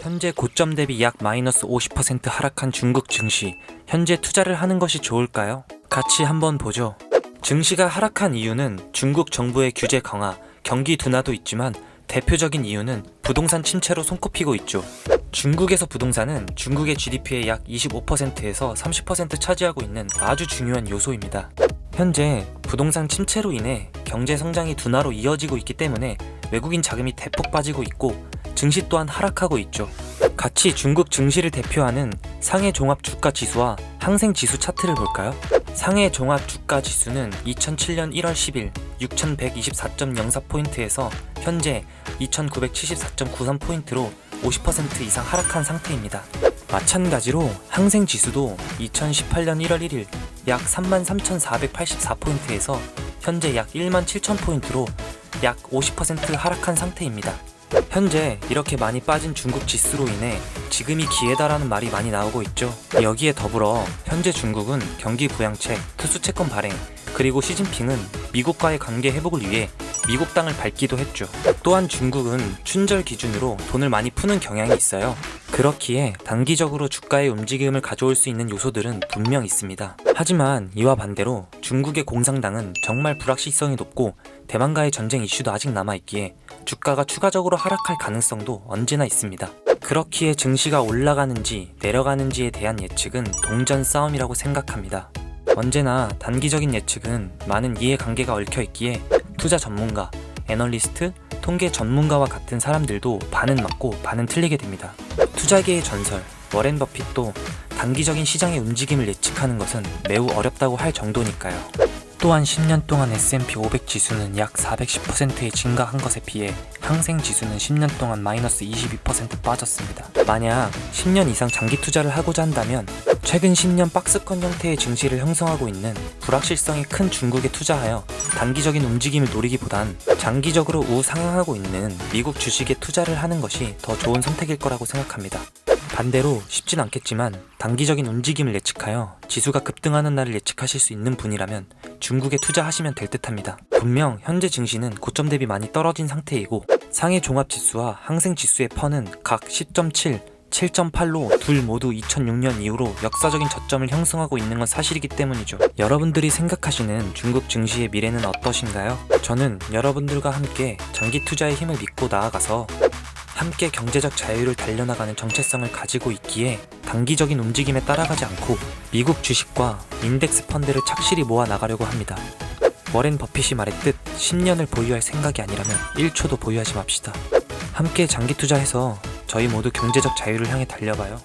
현재 고점 대비 약 마이너스 50% 하락한 중국 증시. 현재 투자를 하는 것이 좋을까요? 같이 한번 보죠. 증시가 하락한 이유는 중국 정부의 규제 강화, 경기 둔화도 있지만 대표적인 이유는 부동산 침체로 손꼽히고 있죠. 중국에서 부동산은 중국의 GDP의 약 25%에서 30% 차지하고 있는 아주 중요한 요소입니다. 현재 부동산 침체로 인해 경제 성장이 둔화로 이어지고 있기 때문에 외국인 자금이 대폭 빠지고 있고 증시 또한 하락하고 있죠. 같이 중국 증시를 대표하는 상해 종합 주가 지수와 항생 지수 차트를 볼까요? 상해 종합 주가 지수는 2007년 1월 10일 6124.04포인트에서 현재 2974.93포인트로 50% 이상 하락한 상태입니다. 마찬가지로 항생 지수도 2018년 1월 1일 약 33,484포인트에서 현재 약 17,000포인트로 약 50% 하락한 상태입니다. 현재 이렇게 많이 빠진 중국 지수로 인해 지금이 기회다라는 말이 많이 나오고 있죠. 여기에 더불어 현재 중국은 경기 부양책, 특수 채권 발행, 그리고 시진핑은 미국과의 관계 회복을 위해 미국 땅을 밟기도 했죠. 또한 중국은 춘절 기준으로 돈을 많이 푸는 경향이 있어요. 그렇기에 단기적으로 주가의 움직임을 가져올 수 있는 요소들은 분명 있습니다. 하지만 이와 반대로 중국의 공산당은 정말 불확실성이 높고 대만과의 전쟁 이슈도 아직 남아있기에 주가가 추가적으로 하락할 가능성도 언제나 있습니다. 그렇기에 증시가 올라가는지 내려가는지에 대한 예측은 동전 싸움이라고 생각합니다. 언제나 단기적인 예측은 많은 이해관계가 얽혀 있기에 투자 전문가, 애널리스트, 통계 전문가와 같은 사람들도 반은 맞고 반은 틀리게 됩니다. 투자계의 전설, 워렌 버핏도 단기적인 시장의 움직임을 예측하는 것은 매우 어렵다고 할 정도니까요. 또한 10년 동안 S&P 500 지수는 약 410%의 증가한 것에 비해 항생 지수는 10년 동안 마이너스 22% 빠졌습니다. 만약 10년 이상 장기 투자를 하고자 한다면 최근 10년 박스권 형태의 증시를 형성하고 있는 불확실성이 큰 중국에 투자하여 단기적인 움직임을 노리기보단 장기적으로 우상향하고 있는 미국 주식에 투자를 하는 것이 더 좋은 선택일 거라고 생각합니다. 반대로 쉽진 않겠지만 단기적인 움직임을 예측하여 지수가 급등하는 날을 예측하실 수 있는 분이라면 중국에 투자하시면 될 듯합니다. 분명 현재 증시는 고점 대비 많이 떨어진 상태이고 상해 종합 지수와 항생 지수의 펀은 각 10.7, 7.8로 둘 모두 2006년 이후로 역사적인 저점을 형성하고 있는 건 사실이기 때문이죠. 여러분들이 생각하시는 중국 증시의 미래는 어떠신가요? 저는 여러분들과 함께 장기 투자의 힘을 믿고 나아가서 함께 경제적 자유를 달려나가는 정체성을 가지고 있기에 단기적인 움직임에 따라가지 않고 미국 주식과 인덱스 펀드를 착실히 모아 나가려고 합니다. 워렌 버핏이 말했듯 10년을 보유할 생각이 아니라면 1초도 보유하지 맙시다. 함께 장기 투자해서 저희 모두 경제적 자유를 향해 달려봐요.